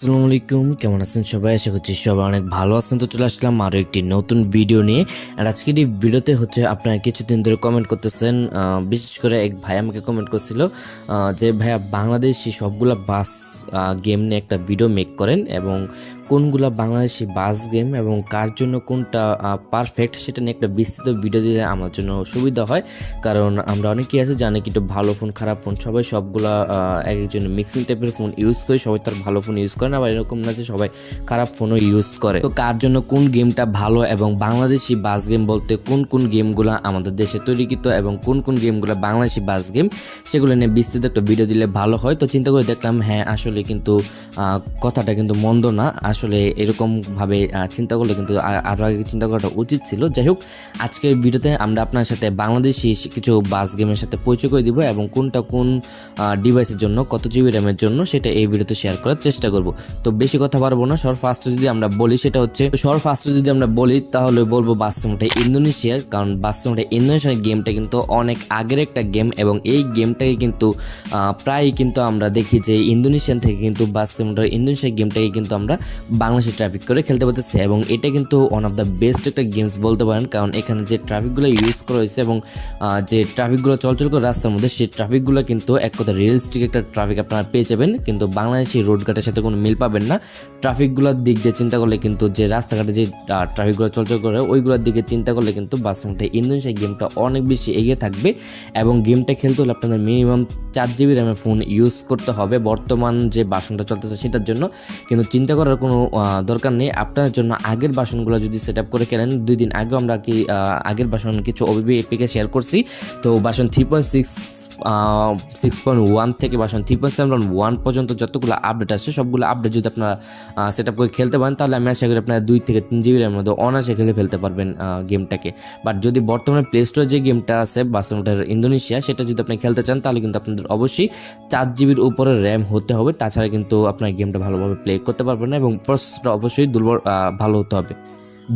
আসসালামু আলাইকুম, কেমন আছেন সবাই? আশা করছি সবাই অনেক ভালো আছেন। তো চলে আসলাম আরও একটি নতুন ভিডিও নিয়ে। আর আজকের এই ভিডিওতে হচ্ছে আপনারা কিছুদিন ধরে কমেন্ট করতেছেন বিশেষ করে এক ভাই আমাকে কমেন্ট করছিল যে, ভাইয়া, বাংলাদেশি সবগুলা বাস গেম নিয়ে একটা ভিডিও মেক করেন এবং কোনগুলা বাংলাদেশি বাস গেম এবং কার জন্য কোনটা পারফেক্ট সেটা নিয়ে একটা বিস্তৃত ভিডিও দিলে আমার জন্য সুবিধা হয়। কারণ আমরা অনেকেই আছে জানি কি একটু ভালো ফোন খারাপ ফোন সবাই সবগুলা এক একজন মিক্সিং টাইপের ফোন ইউজ করি, সবাই তার ভালো ফোন ইউজ করে। না আবার এরকম না যে সবাই খারাপ ফোনও ইউজ করে। তো কার জন্য কোন গেমটা ভালো এবং বাংলাদেশি বাস গেম বলতে কোন কোন গেমগুলো আমাদের দেশে তৈরিকৃত এবং কোন কোন গেমগুলো বাংলাদেশি বাস গেম সেগুলো নিয়ে বিস্তৃত একটা ভিডিও দিলে ভালো হয়। তো চিন্তা করে দেখলাম হ্যাঁ আসলে কিন্তু কথাটা কিন্তু মন্দ না। আসলে এরকমভাবে চিন্তা করলে কিন্তু আর- আরও আগে চিন্তা করাটা উচিত ছিল। যাই হোক, আজকের ভিডিওতে আমরা আপনার সাথে বাংলাদেশি কিছু বাস গেমের সাথে পরিচয় করে দিব এবং কোনটা কোন ডিভাইসের জন্য, কত জিবি র্যামের জন্য, সেটা এই ভিডিওতে শেয়ার করার চেষ্টা করব। তো বেশি কথা পারব না। সর ফার্স্টে যদি আমরা বলি, সেটা হচ্ছে সর ফার্স্টে যদি আমরা বলি, তাহলে বলব বাস্তবটা ইন্দোনেশিয়ার, কারণ বাস্তবটা ইন্দোনেশিয়ার গেমটা কিন্তু অনেক আগের একটা গেম এবং এই গেমটাকে কিন্তু প্রায় কিন্তু আমরা দেখি যে ইন্দোনেশিয়ান থেকে কিন্তু বাস্তবটা, ইন্দোনেশিয়ার গেমটাকে কিন্তু আমরা বাংলাদেশে ট্রাফিক করে খেলতে পারতেছি এবং এটা কিন্তু ওয়ান অফ দ্য বেস্ট একটা গেমস বলতে পারেন, কারণ এখানে যে ট্রাফিকগুলো ইউজ করা হয়েছে এবং যে ট্রাফিকগুলো চলচল করে রাস্তার মধ্যে, সেই ট্রাফিকগুলো কিন্তু এক কথা রিয়েলিস্টিক একটা ট্রাফিক আপনারা পেয়ে যাবেন। কিন্তু বাংলাদেশি রোড ঘাটের সাথে কোনো মিল পাবেন না। ট্রাফিকগুলোর দিক দিয়ে চিন্তা করলে কিন্তু যে রাস্তাঘাটে যে ট্রাফিকগুলো চলচল করে, ওইগুলোর দিকে চিন্তা করলে কিন্তু বাসমটা ইন্দোনেশিয়া গেমটা অনেক বেশি এগিয়ে থাকবে এবং গেমটা খেলতে হলে আপনাদের মিনিমাম চার জিবি র্যামের ফোন ইউজ করতে হবে। বর্তমান যে বাসনটা চলতেছে সেটার জন্য। কিন্তু চিন্তা করার কোনো দরকার নেই। আপনাদের জন্য আগের বাসনগুলো যদি সেট আপ করে খেলেন, দুই দিন আগেও আমরা কি আগের বাসন কিছু ওবিবি এপিকে শেয়ার করছি। তো version three point six six point one থেকে version three point seven one পর্যন্ত যতগুলো আপডেট আছে সবগুলো আপডেট যদি আপনারা সেট আপ করে খেলতে পারেন, তাহলে আমি আশা করি আপনারা দুই থেকে তিন জিবির মধ্যে অনায়াসে খেলে ফেলতে পারবেন গেমটাকে বাট যদি বর্তমানে প্লে স্টোরে যে গেমটা আছে বাসমোটার ইন্দোনেশিয়া সেটা যদি আপনি খেলতে চান, তাহলে কিন্তু আপনাদের অবশ্যই চার জিবির উপরে র্যাম হতে হবে। তাছাড়া কিন্তু আপনার গেমটা ভালোভাবে প্লে করতে পারবেন না এবং প্রসেসটা অবশ্যই দুর্বল ভালো হতে হবে।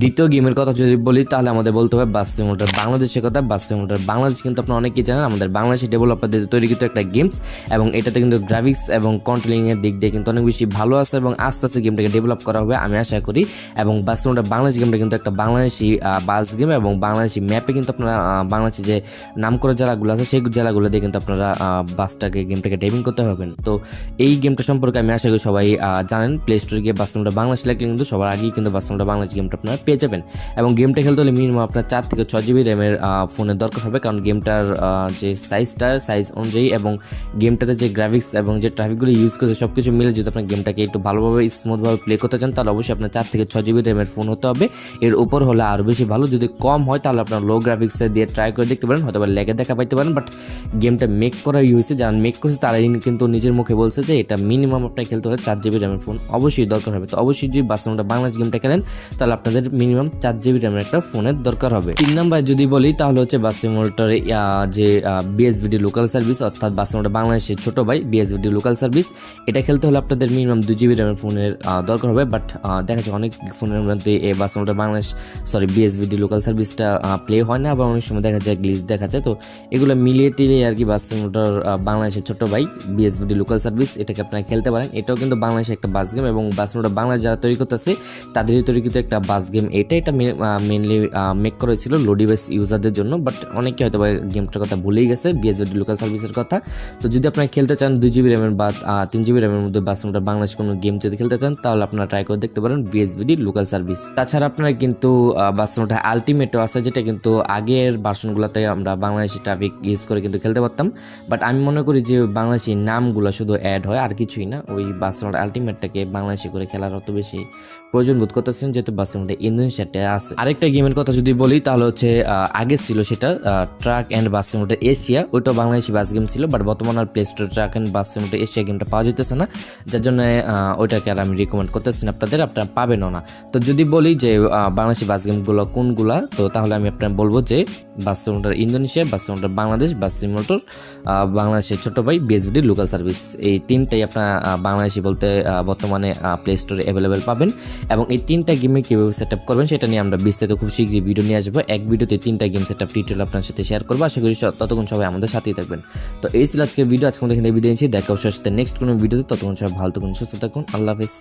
দ্বিতীয় গেমের কথা যদি বলি, তাহলে আমাদের বলতে হবে বাস সিমুলেটার বাংলাদেশের কথা। বাস সিমুলেটার বাংলাদেশ কিন্তু আপনারা অনেকেই জানেন, আমাদের বাংলাদেশি ডেভেলপারদের তৈরিকৃত একটা গেমস এবং এটাতে কিন্তু গ্রাফিক্স এবং কন্ট্রোলিংয়ের দিক দিয়ে কিন্তু অনেক বেশি ভালো আছে এবং আস্তে আস্তে গেমটাকে ডেভেলপ করা হবে, আমি আশা করি। এবং বাস সিমুলেটার বাংলাদেশ গেমটা কিন্তু একটা বাংলাদেশি বাস গেম এবং বাংলাদেশি ম্যাপে কিন্তু আপনারা বাংলাদেশি যে নাম করা জেলাগুলো আছে, সেই জেলাগুলো দিয়ে কিন্তু আপনারা বাসটাকে গেমটাকে ডেভিং করতে পারবেন। তো এই গেমটা সম্পর্কে আমি আশা করি সবাই জানেন। প্লে স্টোরে গিয়ে বাস সিমুলেটার বাংলাদেশ লিখলে কিন্তু সবার আগেই কিন্তু বাস সিমুলেটার বাংলাদেশ গেমটা আপনারা পেয়ে যাবেন। এবং গেমটা খেলতে হলে মিনিমাম আপনার চার থেকে ছয় জিবি র্যামের ফোনের দরকার হবে। কারণ গেমটার যে সাইজটা সাইজ অনুযায়ী এবং গেমটাতে যে গ্রাফিক্স এবং যে ট্রাফিকগুলো ইউজ করছে সব কিছু মিলে যদি আপনার গেমটাকে একটু ভালোভাবে স্মুথভাবে প্লে করতে চান, তাহলে অবশ্যই আপনার চার থেকে ছয় জিবি র্যামের ফোন হতে হবে। এর উপর হলে আরও বেশি ভালো। যদি কম হয়, তাহলে আপনার লো গ্রাফিক্সে দিয়ে ট্রাই করে দেখতে পারেন হয়তো বা লেগে দেখা পাইতে পারেন। বাট গেমটা মেক করা হয়েছে যারা মেক করছে, তারাই কিন্তু নিজের মুখে বলছে যে এটা মিনিমাম আপনার খেলতে হলে চার জিবি র্যামের ফোন অবশ্যই দরকার হবে। তো অবশ্যই যদি বাসনটা বাংলাদেশ গেমটা খেলেন, তাহলে আপনাদের মিনিমাম চার জিবি র্যামের একটা ফোনের দরকার হবে। তিন নাম্বার যদি বলি, তাহলে হচ্ছে বাসিমোটার যে বিএসভিডি লোকাল সার্ভিস অর্থাৎ বাসিমোটা বাংলাদেশের ছোট ভাই বিএসভিডি লোকাল সার্ভিস এটা খেলতে হলে আপনাদের মিনিমাম দুই জিবি র্যামের ফোনের দরকার হবে। বাট দেখা যাচ্ছে অনেক ফোনের মধ্যে এই বাসিমোটা বাংলাদেশ সরি বিএসভিডি লোকাল সার্ভিসটা প্লে হয় না, আবার অনেক সময় দেখা যায় গ্লিচ দেখা যায়। তো এগুলো মিলিয়ে টিলিয়ে আর কি বাসিমোটার বাংলাদেশের ছোট ভাই বিএসভিডি লোকাল সার্ভিস এটাকে আপনারা খেলতে পারেন। এটাও কিন্তু বাংলাদেশের একটা বাস গেম এবং বাসিমোটা বাংলাদেশ যারা তৈরি করতেছে, তাদেরই তৈরিকৃত একটা বাস গেম এটা এটা মেনলি মেক করা হয়েছিল লো ডিভাইস ইউজারদের জন্য বাট অনেকে হয়তো গেমটার কথা ভুলেই গেছে বিএসবিডি লোকাল সার্ভিসের কথা। তো যদি আপনারা খেলতে চান দুই জিবি র্যামের বা তিন জিবি র্যামের মধ্যে বাসমোটা বাংলাদেশ কোনো গেম যদি খেলতে চান, তাহলে আপনারা ট্রাই করে দেখতে পারেন বিএসবিডি লোকাল সার্ভিস তাছাড়া আপনারা কিন্তু বাসমোটা আলটিমেটও আছে, যেটা কিন্তু আগের বাসনগুলোতে আমরা বাংলাদেশি ট্রাফিক ইউজ করে কিন্তু খেলতে পারতাম। বাট আমি মনে করি যে বাংলাদেশি নামগুলো শুধু অ্যাড হয়, আর কিছুই না। ওই বাসমোটা আলটিমেটটাকে বাংলাদেশি করে খেলার অত বেশি প্রয়োজন বোধ করতেছেন, যেহেতু বাসমোটা ইন্দোনেশিয়াতে আছে। আরেকটা গেমের কথা যদি বলি, তাহলে হচ্ছে আগে ছিল সেটা truck and bus simulator Asia. ওইটা বাংলাদেশি বাস গেম ছিল, বাট বর্তমানে আর play store truck and bus simulator Asia গেমটা পাওয়া যেতেছে না। যার জন্য ওইটাকে আর আমি রিকমেন্ড করতেছি না। আপনাদের, আপনারা পাবেনও না। তো যদি বলি যে বাংলাদেশি বাস গেমগুলো কোনগুলা, তো তাহলে আমি আপনার বলব যে bus simulator Indonesia, bus simulator Bangladesh, bus simulator বাংলাদেশের ছোট ভাই বিএসবিডি লোকাল সার্ভিস এই তিনটাই আপনার বাংলাদেশি বলতে বর্তমানে প্লে স্টোরে অ্যাভেলেবেল পাবেন। এবং এই তিনটা গেমে কীভাবে সেট আপ করবেন সেটা নিয়ে আমরা বিস্তারিত খুব শীঘ্রই ভিডিও নিয়ে আসব। এক ভিডিওতে তিনটা গেম সেট আপ ডিটেল আপনার সাথে শেয়ার করব। আশা করি ততক্ষণ সবাই আমাদের সাথেই থাকবেন। তো এই ছিল আজকের ভিডিও আজকে এখানে বিদায় নিচ্ছি। দেখা অবশ্যই নেক্সট কোনো ভিডিওতে ততক্ষণ সবাই ভালো থাকুন, সুস্থ থাকুন। আল্লাহ হাফিজ।